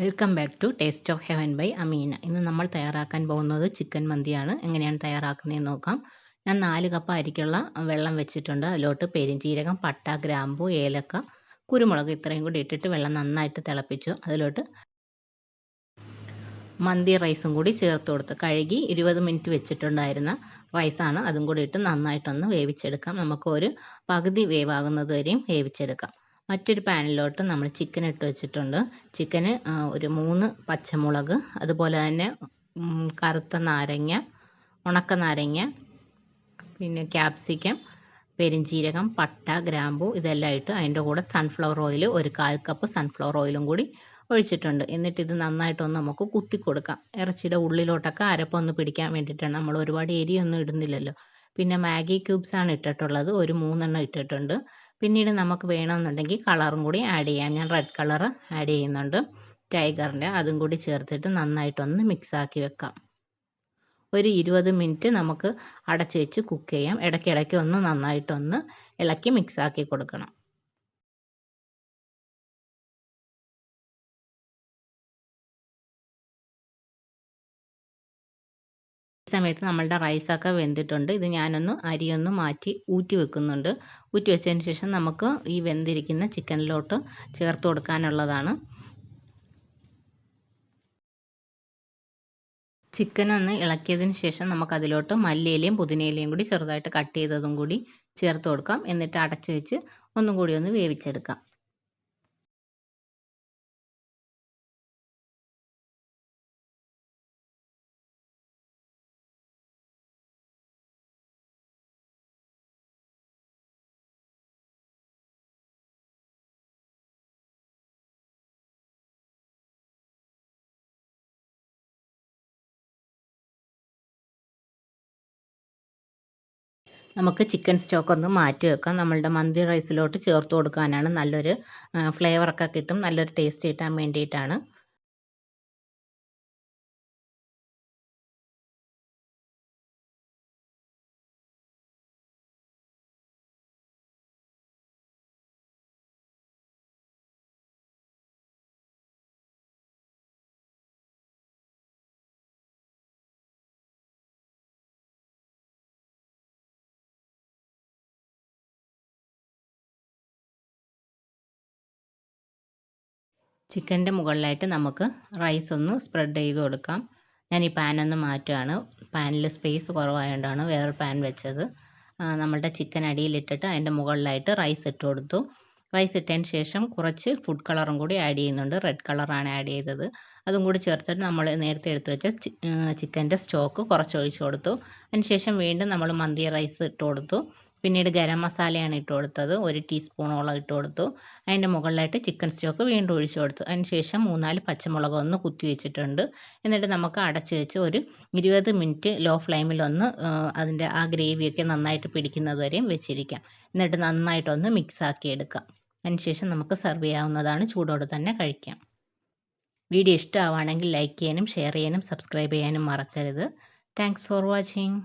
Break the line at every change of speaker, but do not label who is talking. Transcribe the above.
Welcome back to taste of heaven by Ameena ഇന്ന് നമ്മൾ തയ്യാറാക്കാൻ പോകുന്നത് ചിക്കൻ മന്തിയാണ്. എങ്ങനെയാണ് തയ്യാറാക്കുന്നതെന്ന് നോക്കാം. ഞാൻ നാല് കപ്പ് അരിക്കുള്ള വെള്ളം വെച്ചിട്ടുണ്ട്. അതിലോട്ട് പെരിഞ്ചീരകം പട്ട ഗ്രാമ്പു ഏലക്ക കുരുമുളക് ഇത്രയും കൂടി ഇട്ടിട്ട് വെള്ളം നന്നായിട്ട് തിളപ്പിച്ചു. അതിലോട്ട് മന്തി റൈസും കൂടി ചേർത്ത് കൊടുത്ത് കഴുകി ഇരുപത് മിനിറ്റ് വെച്ചിട്ടുണ്ടായിരുന്ന റൈസാണ് അതും കൂടി ഇട്ട് നന്നായിട്ടൊന്ന് വേവിച്ചെടുക്കാം. നമുക്ക് ഒരു പകുതി വേവാകുന്നത് വരെയും വേവിച്ചെടുക്കാം. മറ്റൊരു പാനിലോട്ട് നമ്മൾ ചിക്കൻ ഇട്ട് വെച്ചിട്ടുണ്ട്. ചിക്കന് ഒരു മൂന്ന് പച്ചമുളക് അതുപോലെ തന്നെ കറുത്ത നാരങ്ങ ഉണക്ക നാരങ്ങ പിന്നെ ക്യാപ്സിക്കം പെരിഞ്ചീരകം പട്ട ഗ്രാമ്പു ഇതെല്ലാം ഇട്ട് അതിന്റെ കൂടെ സൺഫ്ലവർ ഓയിൽ ഒരു കാൽ കപ്പ് സൺഫ്ലവർ ഓയിലും കൂടി ഒഴിച്ചിട്ടുണ്ട്. എന്നിട്ട് ഇത് നന്നായിട്ടൊന്ന് നമുക്ക് കുത്തി കൊടുക്കാം. ഇറച്ചിയുടെ ഉള്ളിലോട്ടൊക്കെ അരപ്പൊന്ന് പിടിക്കാൻ വേണ്ടിയിട്ടാണ് നമ്മൾ ഒരുപാട് എരിയൊന്നും ഇടുന്നില്ലല്ലോ. പിന്നെ മാഗി ക്യൂബ്സ് ആണ് ഇട്ടിട്ടുള്ളത്. ഒരു മൂന്നെണ്ണം ഇട്ടിട്ടുണ്ട്. പിന്നീട് നമുക്ക് വേണമെന്നുണ്ടെങ്കിൽ കളറും കൂടി ആഡ് ചെയ്യാം. ഞാൻ റെഡ് കളർ ആഡ് ചെയ്യുന്നുണ്ട്. ടൈഗറിന്റെ അതും കൂടി ചേർത്തിട്ട് നന്നായിട്ടൊന്ന് മിക്സാക്കി വെക്കാം. ഒരു ഇരുപത് മിനിറ്റ് നമുക്ക് അടച്ചു വെച്ച് കുക്ക് ചെയ്യാം. ഇടയ്ക്കിടയ്ക്ക് ഒന്ന് നന്നായിട്ടൊന്ന് ഇളക്കി മിക്സാക്കി കൊടുക്കണം. സമയത്ത് നമ്മളുടെ റൈസൊക്കെ വെന്തിട്ടുണ്ട്. ഇത് ഞാനൊന്ന് അരിയൊന്ന് മാറ്റി ഊറ്റി വെക്കുന്നുണ്ട്. ഊറ്റി വെച്ചതിന് ശേഷം നമുക്ക് ഈ വെന്തിരിക്കുന്ന ചിക്കനിലോട്ട് ചേർത്ത് കൊടുക്കാനുള്ളതാണ്. ചിക്കൻ ഒന്ന് ഇളക്കിയതിന് ശേഷം നമുക്ക് അതിലോട്ട് മല്ലിയിലയും പുതിനയിലയും കൂടി ചെറുതായിട്ട് കട്ട് ചെയ്തതും കൂടി ചേർത്ത് കൊടുക്കാം. എന്നിട്ട് അടച്ചു വെച്ച് ഒന്നും കൂടി ഒന്ന് വേവിച്ചെടുക്കാം. നമുക്ക് ചിക്കൻ സ്റ്റോക്ക് ഒന്ന് മാറ്റി വെക്കാം. നമ്മളുടെ മന്തി റൈസിലോട്ട് ചേർത്ത് കൊടുക്കാനാണ് നല്ലൊരു ഫ്ലേവറൊക്കെ കിട്ടും. നല്ലൊരു ടേസ്റ്റ് കിട്ടാൻ വേണ്ടിയിട്ടാണ്. ചിക്കന്റെ മുകളിലായിട്ട് നമുക്ക് റൈസ് ഒന്ന് സ്പ്രെഡ് ചെയ്ത് കൊടുക്കാം. ഞാൻ ഈ പാനൊന്ന് മാറ്റുകയാണ് പാനിൽ സ്പേസ് കുറവായതുകൊണ്ടാണ് വേറൊരു പാൻ വെച്ചത്. നമ്മളുടെ ചിക്കൻ അടിയിലിട്ടിട്ട് അതിന്റെ മുകളിലായിട്ട് റൈസ് ഇട്ട് കൊടുത്തു. റൈസ് ഇട്ടതിന് ശേഷം കുറച്ച് ഫുഡ് കളറും കൂടി ആഡ് ചെയ്യുന്നുണ്ട്. റെഡ് കളറാണ് ആഡ് ചെയ്തത്. അതും കൂടി ചേർത്തിട്ട് നമ്മൾ നേരത്തെ എടുത്ത് വെച്ച ചിക്കന്റെ സ്റ്റോക്ക് കുറച്ച് ഒഴിച്ച് കൊടുത്തു. അതിന് ശേഷം വീണ്ടും നമ്മൾ മന്തി റൈസ് ഇട്ട് കൊടുത്തു. പിന്നീട് ഗരം മസാലയാണ് ഇട്ട് കൊടുത്തത്. ഒരു ടീസ്പൂണോളം ഇട്ട് കൊടുത്തു. അതിന്റെ മുകളിലായിട്ട് ചിക്കൻ സ്റ്റോക്ക് വീണ്ടും ഒഴിച്ചു കൊടുത്തു. അതിന് ശേഷം മൂന്നാൽ പച്ചമുളക് ഒന്ന് കുത്തി വെച്ചിട്ടുണ്ട്. എന്നിട്ട് നമുക്ക് അടച്ചു വെച്ച് ഒരു ഇരുപത് മിനിറ്റ് ലോ ഫ്ലെയിമിൽ ഒന്ന് അതിന്റെ ആ ഗ്രേവിയൊക്കെ നന്നായിട്ട് പിടിക്കുന്നത് വരെയും വെച്ചിരിക്കാം. എന്നിട്ട് നന്നായിട്ടൊന്ന് മിക്സ് ആക്കി എടുക്കാം അതിനുശേഷം നമുക്ക് സെർവ് ചെയ്യാവുന്നതാണ് ചൂടോടെ തന്നെ കഴിക്കാം. വീഡിയോ ഇഷ്ടമാവുകയാണെങ്കിൽ ലൈക്ക് ചെയ്യാനും ഷെയർ ചെയ്യാനും സബ്സ്ക്രൈബ് ചെയ്യാനും മറക്കരുത്. Thanks for watching.